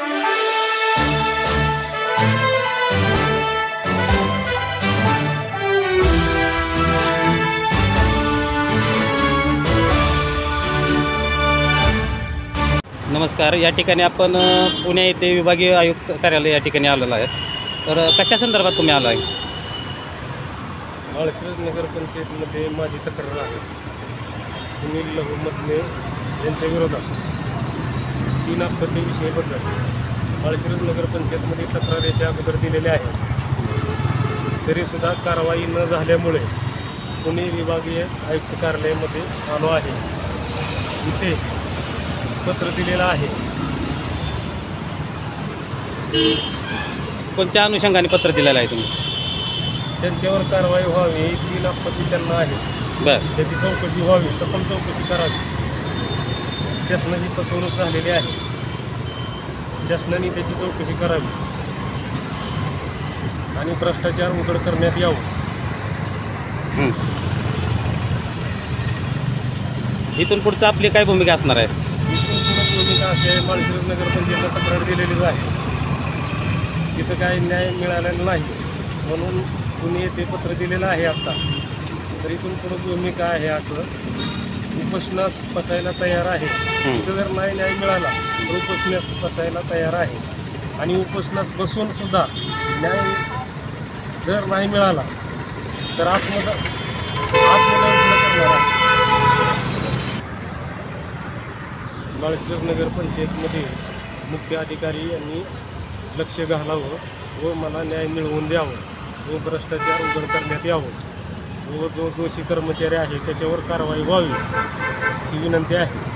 नमस्कार. या ठिकाणी आपण पुणे येथे विभागीय आयुक्त कार्यालय या ठिकाणी आलेलं आहे. तर कशा संदर्भात तुम्ही आला आहे? माळशिरस नगरपंचायतीमध्ये माझी तक्रार आहे. सुनील लघुमतने यांच्या विरोधात. तीन अपत्य विषयाबद्दल माळशिरस नगरपंचायतमध्ये तक्रार याच्या अगोदर दिलेल्या आहे. तरीसुद्धा कारवाई न झाल्यामुळे पुणे विभागीय आयुक्त कार्यालयामध्ये आलो आहे. इथे पत्र दिलेलं आहे. कोणत्या अनुषंगाने पत्र दिलेलं आहे तुम्ही? त्यांच्यावर कारवाई व्हावी ही तीन आपत्ती त्यांना आहे. बरं. त्याची चौकशी व्हावी सखोल चौकशी करावी. शासनाची फसवणूक झालेली आहे. शासनाने त्याची चौकशी करावी. आणि भ्रष्टाचार उघड करण्यात यावं. इथून पुढचं आपली काय भूमिका असणार आहे? इथून पुढं भूमिका अशी आहे माळशिरस नगरपंचायतला तक्रार दिलेलीच आहे. तिथं काही न्याय मिळालेला नाही. म्हणून कुणी येथे पत्र दिलेलं आहे आत्ता तर इथून पुढं भूमिका आहे असं. उपोषणास बसायला तयार आहे. तिथं जर नाही न्याय मिळाला तर उपोषणास बसायला तयार आहे. आणि उपोषणास बसून सुद्धा न्याय जर नाही मिळाला तर आत्मदा करणार आहे. माळशिरस नगरपंचायतमध्ये मुख्य अधिकारी यांनी लक्ष घालावं व मला न्याय मिळवून द्यावं व भ्रष्टाचार उघड करण्यात यावं. व जो दोषी कर्मचारी आहे त्याच्यावर कारवाई व्हावी ही विनंती आहे.